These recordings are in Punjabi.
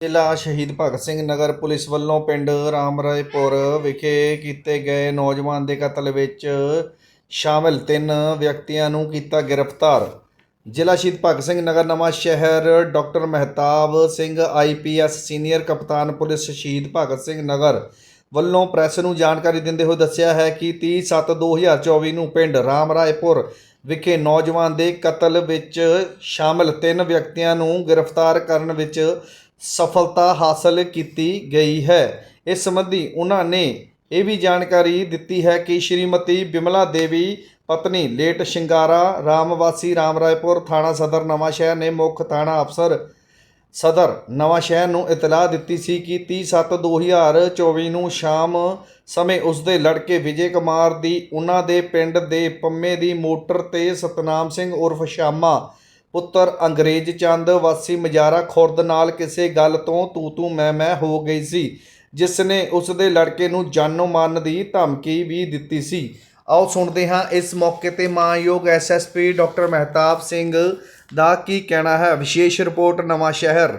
ਜ਼ਿਲ੍ਹਾ ਸ਼ਹੀਦ ਭਗਤ ਸਿੰਘ ਨਗਰ ਪੁਲਿਸ ਵੱਲੋਂ ਪਿੰਡ ਰਾਮ ਰਾਏਪੁਰ ਵਿਖੇ ਕੀਤੇ ਗਏ ਨੌਜਵਾਨ ਦੇ ਕਤਲ ਵਿੱਚ ਸ਼ਾਮਿਲ ਤਿੰਨ ਵਿਅਕਤੀਆਂ ਨੂੰ ਕੀਤਾ ਗ੍ਰਿਫਤਾਰ। ਜ਼ਿਲ੍ਹਾ ਸ਼ਹੀਦ ਭਗਤ Singh Nagar Nawanshahr doctor Mehtab Singh IPS senior ਕਪਤਾਨ ਪੁਲਿਸ ਸ਼ਹੀਦ ਭਗਤ ਸਿੰਘ ਨਗਰ ਵੱਲੋਂ ਪ੍ਰੈਸ ਨੂੰ ਜਾਣਕਾਰੀ ਦਿੰਦੇ ਹੋਏ ਦੱਸਿਆ ਹੈ ਕਿ 30/7/2024 ਨੂੰ ਪਿੰਡ ਰਾਮ ਰਾਏਪੁਰ ਵਿਖੇ ਨੌਜਵਾਨ ਦੇ ਕਤਲ ਵਿੱਚ ਸ਼ਾਮਲ ਤਿੰਨ ਵਿਅਕਤੀਆਂ ਨੂੰ ਗ੍ਰਿਫਤਾਰ ਕਰਨ ਵਿੱਚ ਸਫਲਤਾ ਹਾਸਲ ਕੀਤੀ ਗਈ ਹੈ। ਇਸ ਸੰਬੰਧੀ ਉਹਨਾਂ ਨੇ ਇਹ ਵੀ ਜਾਣਕਾਰੀ ਦਿੱਤੀ ਹੈ ਕਿ ਸ਼੍ਰੀਮਤੀ ਬਿਮਲਾ ਦੇਵੀ, ਪਤਨੀ ਲੇਟ ਸ਼ਿੰਗਾਰਾ, ਰਾਮਵਾਸੀ, ਰਾਮਰਾਏਪੁਰ ਥਾਣਾ ਸਦਰ ਨਵਾਂ ਸ਼ਹਿਰ ਨੇ ਮੁੱਖ ਥਾਣਾ ਅਫਸਰ ਸਦਰ, ਨਵਾਂ ਸ਼ਹਿਰ ਨੂੰ ਇਤਲਾਹ ਦਿੱਤੀ ਸੀ ਕਿ 30/7/2024 ਨੂੰ ਸ਼ਾਮ ਸਮੇਂ ਉਸਦੇ ਲੜਕੇ ਵਿਜੇ ਕੁਮਾਰ ਦੀ ਉਹਨਾਂ ਦੇ ਪਿੰਡ ਦੇ ਪੰਮੇ ਦੀ ਮੋਟਰ ਤੇ ਸਤਨਾਮ ਸਿੰਘ ਉਰਫ ਸ਼ਾਮਾ, ਪੁੱਤਰ ਅੰਗਰੇਜ਼ ਚੰਦ, ਵਾਸੀ ਮਜਾਰਾ ਖੁਰਦ ਨਾਲ ਕਿਸੇ ਗੱਲ ਤੋਂ ਤੂ ਤੂ ਮੈਂ ਮੈਂ ਹੋ ਗਈ ਸੀ, ਜਿਸ ਨੇ ਉਸ ਦੇ ਲੜਕੇ ਨੂੰ ਜਾਨੋਂ ਮਾਰਨ ਦੀ ਧਮਕੀ ਵੀ ਦਿੱਤੀ ਸੀ। ਆਓ ਸੁਣਦੇ ਹਾਂ ਇਸ ਮੌਕੇ ਤੇ ਮਾਨਯੋਗ ਐਸਐਸਪੀ ਡਾਕਟਰ ਮਹਿਤਾਬ ਸਿੰਘ ਦਾ ਕੀ ਕਹਿਣਾ ਹੈ। ਵਿਸ਼ੇਸ਼ ਰਿਪੋਰਟ ਨਵਾਂ ਸ਼ਹਿਰ।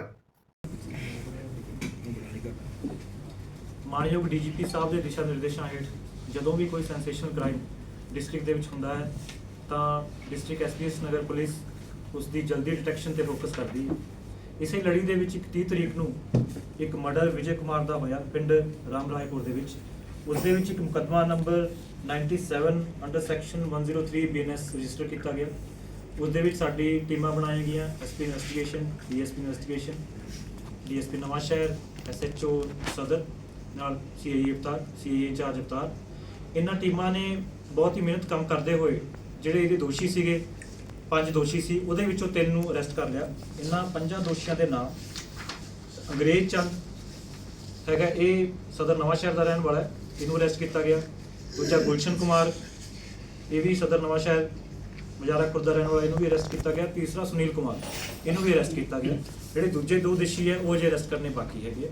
ਮਾਨਯੋਗ ਡੀਜੀਪੀ ਸਾਹਿਬ ਦੇ ਦਿਸ਼ਾ ਨਿਰਦੇਸ਼ਾਂ ਹੇਠ ਜਦੋਂ ਵੀ ਕੋਈ ਸੈਂਸੇਸ਼ਨਲ ਕ੍ਰਾਈਮ ਡਿਸਟ੍ਰਿਕਟ ਦੇ ਵਿੱਚ ਹੁੰਦਾ ਹੈ, ਤਾਂ ਡਿਸਟ੍ਰਿਕਟ ਐਸਪੀਐਸ ਨਗਰ ਪੁਲਿਸ ਉਸ ਦੀ ਜਲਦੀ ਡਿਟੈਕਸ਼ਨ ਤੇ ਫੋਕਸ ਕਰਦੀ ਹੈ। ਇਸੇ ਲੜੀ ਦੇ ਵਿੱਚ ਇੱਕ 30 ਤਰੀਕ ਨੂੰ ਇੱਕ ਮਰਡਰ ਵਿਜੇ ਕੁਮਾਰ ਦਾ ਹੋਇਆ ਪਿੰਡ ਰਾਮਰਾਏਪੁਰ ਦੇ ਵਿੱਚ। ਉਸ ਦੇ ਵਿੱਚ ਇੱਕ ਮੁਕੱਦਮਾ number 97 under section 103 BNS register ਕੀਤਾ ਗਿਆ। ਉਸ ਦੇ ਵਿੱਚ ਸਾਡੀ ਟੀਮਾਂ ਬਣਾਈਆਂ ਗਈਆਂ SP investigation DSP investigation DSP Nawanshahr SHO ਸਦਰ, ਨਾਲ CIA Avtar CIA in charge Avtar. ਇਹਨਾਂ ਟੀਮਾਂ ਨੇ ਬਹੁਤ ਹੀ ਮਿਹਨਤ ਕੰਮ ਕਰਦੇ ਹੋਏ ਜਿਹੜੇ ਇਹਦੇ ਦੋਸ਼ੀ ਸੀਗੇ, ਪੰਜ ਦੋਸ਼ੀ ਸੀ, ਉਹਦੇ ਵਿੱਚੋਂ ਤਿੰਨ ਨੂੰ ਅਰੈਸਟ ਕਰ ਲਿਆ। ਇਹਨਾਂ ਪੰਜਾਂ ਦੋਸ਼ੀਆਂ ਦੇ ਨਾਮ ਅੰਗਰੇਜ਼ ਚੰਦ ਹੈਗਾ, ਇਹ ਸਦਰ ਨਵਾਂ ਸ਼ਹਿਰ ਦਾ ਰਹਿਣ ਵਾਲਾ ਹੈ। ਇਹਨੂੰ ਅਰੈਸਟ ਕੀਤਾ ਗਿਆ। ਦੂਜਾ ਗੁਲਸ਼ਨ ਕੁਮਾਰ ਇਹ ਵੀ ਸਦਰ ਨਵਾਂ ਸ਼ਹਿਰ ਮਜਾਰਾ ਖੁਰਦ ਦਾ ਰਹਿਣ ਵਾਲਾ ਇਹਨੂੰ ਵੀ ਅਰੈਸਟ ਕੀਤਾ ਗਿਆ। ਤੀਸਰਾ ਸੁਨੀਲ ਕੁਮਾਰ ਇਹਨੂੰ ਵੀ ਅਰੈਸਟ ਕੀਤਾ ਗਿਆ। ਜਿਹੜੇ ਦੂਜੇ ਦੋ ਦੋਸ਼ੀ ਹੈ ਉਹ ਜੇ ਅਰੈਸਟ ਕਰਨੇ ਬਾਕੀ ਹੈਗੇ ਆ।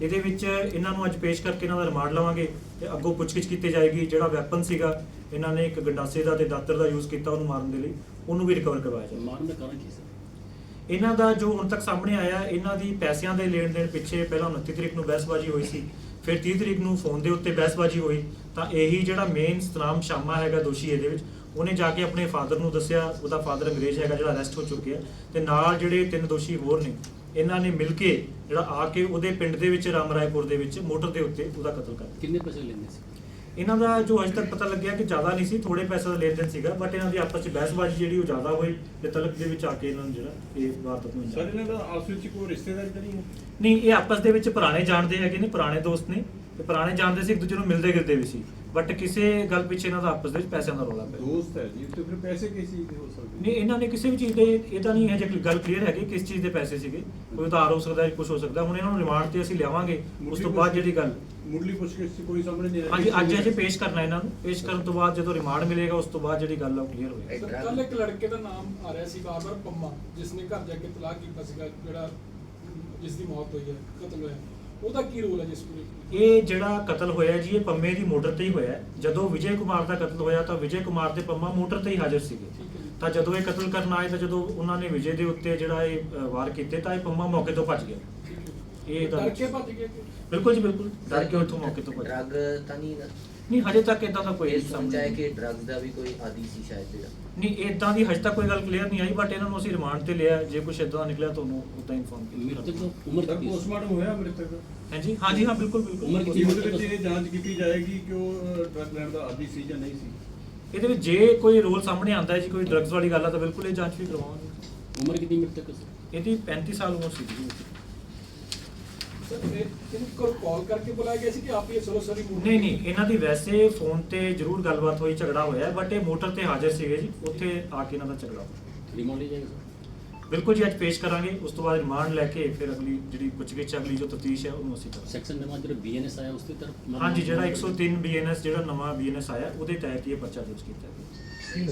ਇਹਦੇ ਵਿੱਚ ਇਹਨਾਂ ਨੂੰ ਅੱਜ ਪੇਸ਼ ਕਰਕੇ ਇਹਨਾਂ ਦਾ ਰਿਮਾਂਡ ਲਵਾਂਗੇ ਤੇ ਅੱਗੋਂ ਪੁੱਛਗਿੱਛ ਕੀਤੀ ਜਾਏਗੀ। ਜਿਹੜਾ ਵੈਪਨ ਸੀਗਾ ਇਹਨਾਂ ਨੇ ਇੱਕ ਗੰਡਾਸੇ ਦਾ ਤੇ ਦਾਤਰ ਦਾ ਯੂਜ਼ ਕੀਤਾ ਉਹਨੂੰ ਮਾਰਨ ਦੇ ਲਈ। ਉਹਨੂੰ ਵੀ ਰਿਕਵਰ ਕਰਵਾਇਆ ਜਾਏਗਾ ਮਾਰਨ ਦਾ ਕਾਰਨ ਕੀ ਸੀ ਇਹਨਾਂ ਦਾ ਜੋ ਹੁਣ ਤੱਕ ਸਾਹਮਣੇ ਆਇਆ ਇਹਨਾਂ ਦੀ ਪੈਸਿਆਂ ਦੇ ਲੈਣ ਦੇਣ ਪਿੱਛੇ ਪਹਿਲਾਂ 29 ਤਰੀਕ ਨੂੰ ਬਹਿਸਬਾਜ਼ੀ ਹੋਈ ਸੀ। ਫਿਰ 30 ਤਰੀਕ ਨੂੰ ਫੋਨ ਦੇ ਉੱਤੇ ਬਹਿਸਬਾਜ਼ੀ ਹੋਈ, ਤਾਂ ਇਹੀ ਜਿਹੜਾ ਮੇਨ ਸਤਨਾਮ ਸ਼ਾਮਾ ਹੈਗਾ ਦੋਸ਼ੀ ਇਹਦੇ ਵਿੱਚ, ਉਹਨੇ ਜਾ ਕੇ ਆਪਣੇ ਫਾਦਰ ਨੂੰ ਦੱਸਿਆ, ਉਹਦਾ ਫਾਦਰ ਅੰਗਰੇਜ਼ ਹੈਗਾ ਜਿਹੜਾ ਅਰੈਸਟ ਹੋ ਚੁੱਕਿਆ ਤੇ ਨਾਲ ਜਿਹੜੇ ਤਿੰਨ ਦੋਸ਼ੀ ਹੋਰ ਨੇ, ਇਹਨਾਂ ਨੇ ਮਿਲ ਕੇ ਜਿਹੜਾ ਆ ਕੇ ਉਹਦੇ ਪਿੰਡ ਦੇ ਵਿੱਚ ਰਾਮ ਰਾਏਪੁਰ ਦੇ ਵਿੱਚ ਮੋਟਰ ਦੇ ਉੱਤੇ ਉਹਦਾ ਕਤਲ ਕਰ ਦਿੱਤਾ। ਕਿੰਨੇ ਪੈਸੇ ਲੈਂਦੇ ਸੀ? ਇਹਨਾਂ ਦਾ ਜੋ ਅਜੇ ਤੱਕ ਪਤਾ ਲੱਗਿਆ ਕਿ ਜ਼ਿਆਦਾ ਨਹੀਂ ਸੀ ਥੋੜੇ ਪੈਸੇ ਦਾ ਲੈਣ ਦੇਣ ਸੀਗਾ ਬਟ ਇਹਨਾਂ ਦੀ ਆਪਸ ਵਿੱਚ ਬਹਿਸਬਾਜ਼ੀ ਜਿਹੜੀ ਉਹ ਜ਼ਿਆਦਾ ਹੋਈ ਤੇ ਤਲਕ ਦੇ ਵਿੱਚ ਆ ਕੇ ਇਹਨਾਂ ਨੂੰ ਜਿਹੜਾ ਇਹ ਵਾਰਦਾਤ ਨੂੰ ਸਰ ਇਹਨਾਂ ਦਾ ਆਪਸ ਵਿੱਚ ਕੋਈ ਰਿਸ਼ਤੇਦਾਰੀ ਤਾਂ ਨਹੀਂ ਹੈ? ਨਹੀਂ ਇਹ ਆਪਸ ਦੇ ਵਿੱਚ ਪੁਰਾਣੇ ਜਾਣਦੇ ਹੈਗੇ ਨੇ ਪੁਰਾਣੇ ਦੋਸਤ ਨੇ ਤੇ ਪੁਰਾਣੇ ਜਾਣਦੇ ਸੀ ਇੱਕ ਦੂਜੇ ਨੂੰ ਮਿਲਦੇ ਗਿਲਦੇ ਵੀ ਸੀ ਬਟ ਕਿਸੇ ਗੱਲ ਪਿੱਛੇ ਇਹਨਾਂ ਦਾ ਆਪਸ ਦੇ ਵਿੱਚ ਪੈਸਿਆਂ ਦਾ ਰੌਲਾ ਪਿਆ। ਦੋਸਤ ਹੈ ਜੀ ਤੇ ਫਿਰ ਪੈਸੇ ਕਿਸ ਚੀਜ਼ ਦੇ ਹੋ ਸਕਦੇ? ਨਹੀਂ ਇਹਨਾਂ ਨੇ ਕਿਸੇ ਵੀ ਚੀਜ਼ ਦੇ ਇਹ ਤਾਂ ਨਹੀਂ ਹੈ ਜੇ ਗੱਲ ਕਲੀਅਰ ਹੈਗੀ ਕਿਸ ਚੀਜ਼ ਦੇ ਪੈਸੇ ਸੀਗੇ ਕੋਈ ਉਧਾਰ ਹੋ ਸਕਦਾ ਹੈ ਕੁਝ ਹੋ ਸਕਦਾ ਹੁਣ ਇਹਨਾਂ ਨੂੰ ਰਿਮਾਂਡ ਤੇ ਅਸੀਂ ਲਿਆਵਾਂਗੇ ਉਸ ਤੋਂ ਬਾਅਦ ਜਿਹੜੀ ਗੱਲ ਮੁੱਢਲੀ ਪੁੱਛਗਿੱਛ 'ਚ ਕੋਈ ਸਾਹਮਣੇ ਨਹੀਂ ਆਇਆ। ਹਾਂਜੀ ਅੱਜ ਅਜੇ ਪੇਸ਼ ਕਰਨਾ ਇਹਨਾਂ ਨੂੰ। ਪੇਸ਼ ਕਰਨ ਤੋਂ ਬਾਅਦ ਜਦੋਂ ਰਿਮਾਂਡ ਮਿਲੇਗਾ ਉਸ ਤੋਂ ਬਾਅਦ ਜਿਹੜੀ ਗੱਲ ਆ ਉਹ ਕਲੀਅਰ ਹੋਏਗੀ ਸਰ ਕੱਲ ਇੱਕ ਲੜਕੇ ਦਾ ਨਾਮ ਆ ਰਿਹਾ ਸੀ ਬਾਰ-ਬਾਰ ਪੰਮਾ ਜਿਸ ਨੇ ਘਰ ਜਾ ਕੇ ਤਲਾਕ ਕੀਤਾ ਸੀਗਾ ਜਿਹੜਾ ਜਿਸ ਦੀ ਮੌਤ ਹੋਈ ਹੈ ਕਤਲ ਹੋਇਆ। ਉਹਦਾ ਕੀ ਰੋਲ ਹੈ ਜਿਸ ਪੂਰੇ? ਇਹ ਜਿਹੜਾ ਕਤਲ ਹੋਇਆ ਜੀ ਇਹ ਪੰਮੇ ਦੀ ਮੋਟਰ ਤੇ ਹੀ ਹੋਇਆ। ਜਦੋਂ ਵਿਜੇ ਕੁਮਾਰ ਦਾ ਕਤਲ ਹੋਇਆ ਤਾਂ ਵਿਜੇ ਕੁਮਾਰ ਤੇ ਪੰਮਾ ਮੋਟਰ ਤੇ ਹੀ ਹਾਜ਼ਰ ਸੀਗੇ। ਤਾਂ ਜਦੋਂ ਇਹ ਕਤਲ ਕਰਨ ਆਏ ਤਾਂ ਜਦੋਂ ਉਹਨਾਂ ਨੇ ਵਿਜੇ ਦੇ ਉੱਤੇ ਜਿਹੜਾ ਇਹ ਵਾਰ ਕੀਤੇ ਤਾਂ ਇਹ ਪੰਮਾ ਮੌਕੇ ਤੋਂ ਭੱਜ ਗਿਆ। ਇਹ ਭੱਜ ਗਏ ਬਿਲਕੁਲ ਜੀ ਬਿਲਕੁਲ। ਡਰ ਕੇ ਉੱਥੋਂ ਮੌਕੇ ਤੋਂ ਭੱਜ ਡਰਗ ਤਾਂ ਨਹੀਂ ਨਾ। ਨਹੀਂ ਹਜੇ ਤੱਕ ਇਦਾਂ ਦਾ ਕੋਈ ਇਹ ਸਮਝ ਕਿ ਡਰਗ ਦਾ ਵੀ ਕੋਈ ਆਦੀ ਸੀ ਸ਼ਾਇਦ ਜਿਹੜਾ। ਨਹੀਂ ਇਦਾਂ ਦੀ ਹਜੇ ਤੱਕ ਕੋਈ ਗੱਲ ਕਲੀਅਰ ਨਹੀਂ ਆਈ ਬਟ ਇਹਨਾਂ ਨੂੰ ਅਸੀਂ ਰਿਮਾਂਡ ਤੇ ਲਿਆ। ਜੇ ਕੁਝ ਇਦਾਂ ਦਾ ਨਿਕਲਿਆ ਤੁਹਾਨੂੰ ਉਦਾਂ ਇਨਫੋਰਮ ਮ੍ਰਿਤਕ ਕੀਤਾ ਦਾ ਉਮਰ ਕਿੰਨੀ ਪੋਸਟਮਾਰਟਮ ਹੋਇਆ ਮ੍ਰਿਤਕ ਦਾ ਹਾਂਜੀ ਹਾਂਜੀ ਹਾਂ ਬਿਲਕੁਲ ਬਿਲਕੁਲ। ਉਮਰ ਕੀ ਕਿੰਨੀ ਉਹਦੇ ਵਿੱਚ ਇਹ ਜਾਂਚ ਕੀਤੀ ਜਾਏਗੀ ਕਿ ਉਹ ਡਰਗ ਲੈਣ ਦਾ ਆਦੀ ਸੀ ਜਾਂ ਨਹੀਂ ਸੀ। ਇਹਦੇ ਵਿੱਚ ਜੇ ਕੋਈ ਰੋਲ ਸਾਹਮਣੇ ਆਉਂਦਾ ਹੈ ਜੀ ਕੋਈ ਡਰੱਗਸ ਵਾਲੀ ਗੱਲ ਆ ਤਾਂ ਬਿਲਕੁਲ ਇਹ ਜਾਂਚ ਵੀ ਕਰਵਾਵਾਂਗੇ ਉਮਰ ਕਿੰਨੀ ਮ੍ਰਿਤਕ ਸੀ? ਇਹਦੀ 35 ਸਾਲ ਉਮਰ ਸੀ ਜੀ। ਨਹੀਂ ਨਹੀਂ ਇਹਨਾਂ ਦੀ ਵੈਸੇ ਫੋਨ ਤੇ ਜ਼ਰੂਰ ਗੱਲਬਾਤ ਹੋਈ ਝਗੜਾ ਹੋਇਆ ਬਟ ਇਹ ਮੋਟਰ ਤੇ ਹਾਜ਼ਰ ਸੀਗੇ ਜੀ ਉੱਥੇ ਆ ਕੇ ਇਹਨਾਂ ਦਾ ਝਗੜਾ ਹੋਇਆ। ਰਿਮਾਂਡ ਲਿਆ ਜਾਏਗਾ ਬਿਲਕੁਲ ਜੀ ਅੱਜ ਪੇਸ਼ ਕਰਾਂਗੇ ਉਸ ਤੋਂ ਬਾਅਦ ਰਿਮਾਂਡ ਲੈ ਕੇ ਫਿਰ ਅਗਲੀ ਜਿਹੜੀ ਪੁੱਛਗਿੱਛ ਅਗਲੀ ਜੋ ਤਫਤੀਸ਼ ਹੈ ਉਹਨੂੰ ਅਸੀਂ ਕਰਾਂਗੇ। ਸੈਕਸ਼ਨ ਨਵਾਂ ਜਿਹੜਾ ਬੀਐਨਐਸ ਆਇਆ ਉਸ ਤੇ ਤਰਫ ਹਾਂਜੀ ਜਿਹੜਾ 103 ਬੀਐਨਐਸ ਜਿਹੜਾ ਨਵਾਂ ਬੀਐਨਐਸ ਆਇਆ ਉਹਦੇ ਤਹਿਤ ਇਹ ਪਰਚਾ ਦਰਜ ਕੀਤਾ ਗਿਆ।